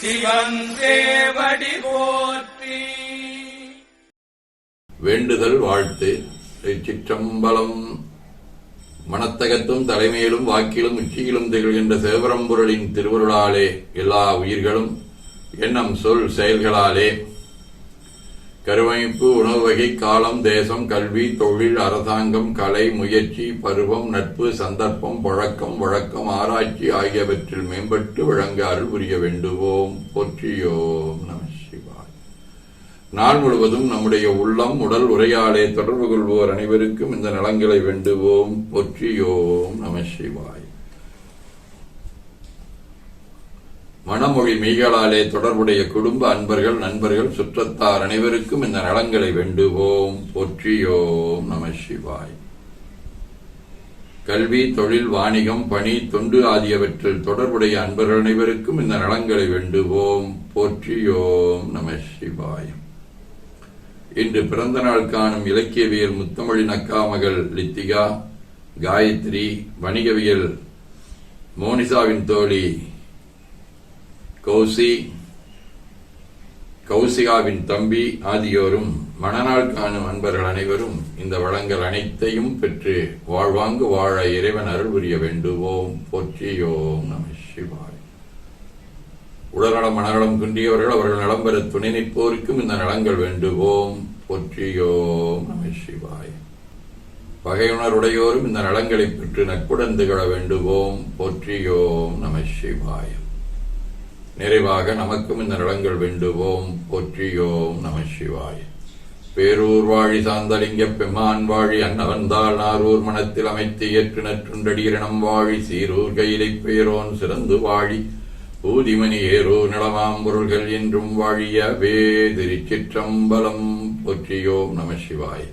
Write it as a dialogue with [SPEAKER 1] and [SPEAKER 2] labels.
[SPEAKER 1] சிவன் போற்றி.
[SPEAKER 2] வேண்டுதல் வாழ்த்து சிற்றம்பலம். மனத்தகத்தும் தலைமையிலும் வாக்கிலும் உச்சியிலும் திகழ்கின்ற சிவபரம்பொருளின் திருவருளாலே எல்லா உயிர்களும் எண்ணம் சொல் செயல்களாலே கருவமைப்பு உணவு வகை காலம் தேசம் கல்வி தொழில் அரசாங்கம் கலை முயற்சி பருவம் நட்பு சந்தர்ப்பம் பழக்கம் வழக்கம் ஆராய்ச்சி ஆகியவற்றில் மேம்பட்டு வழங்க அருள் புரிய வேண்டுவோம். போற்றியோம் நம சிவாய். நாள் முழுவதும் நம்முடைய உள்ளம் உடல் உரையாடே தொடர்பு கொள்வோர் அனைவருக்கும் இந்த நலங்களை வேண்டுவோம். போற்றியோம் நம சிவாய். மணமொழி மெய்களாலே தொடர்புடைய குடும்ப அன்பர்கள் நண்பர்கள் சுற்றத்தார் அனைவருக்கும் இந்த நலங்களை வேண்டுவோம். போற்றியோம் நம சிவாய். கல்வி தொழில் வாணிகம் பணி தொண்டு ஆகியவற்றில் தொடர்புடைய அன்பர்கள் அனைவருக்கும் இந்த நலங்களை வேண்டுவோம். போற்றியோம் நம சிவாய். இன்று பிறந்த நாள் காணும் இலக்கியவியல் முத்தமொழி நக்கா மகள் லித்திகா காயத்ரி வணிகவியல் மோனிசாவின் தோழி கௌசி கௌசிகாவின் தம்பி ஆகியோரும் மணநாள் காணும் அன்பர்கள் அனைவரும் இந்த வளங்கள் அனைத்தையும் பெற்று வாழ்வாங்கு வாழ இறைவன் அருள் புரிய வேண்டுவோம். போற்றியோம் நம சிவாய். உடல்நலம் மனநலம் குன்றியவர்கள் அவர்கள் நலம் பெற துணை நிற்போருக்கும் இந்த நலங்கள் வேண்டுவோம். போற்றியோம் நம சிவாய். பகையுணருடையோரும் இந்த நலங்களை பெற்று நட்புடன் திகழ வேண்டுவோம். போற்றியோம் நம சிவாயம் நிறைவாக நமக்கும் இந்த நலங்கள் வேண்டுவோம். போற்றியோம் நம சிவாய். பேரூர் வாழி சாந்தலிங்க பெம்மான் வாழி அன்னவந்தாள் நாரூர் மனத்தில் அமைத்து ஏற்று நற்றுண்டடியிரணம் வாழி சீரூர் கையிலை பேரோன் சிறந்து வாழி. பூதிமணி ஏரூர் நலமாம் பொருள்கள் என்றும் வாழிய வே திருச்சிற்றம்பலம் போற்றியோம் நம சிவாய்.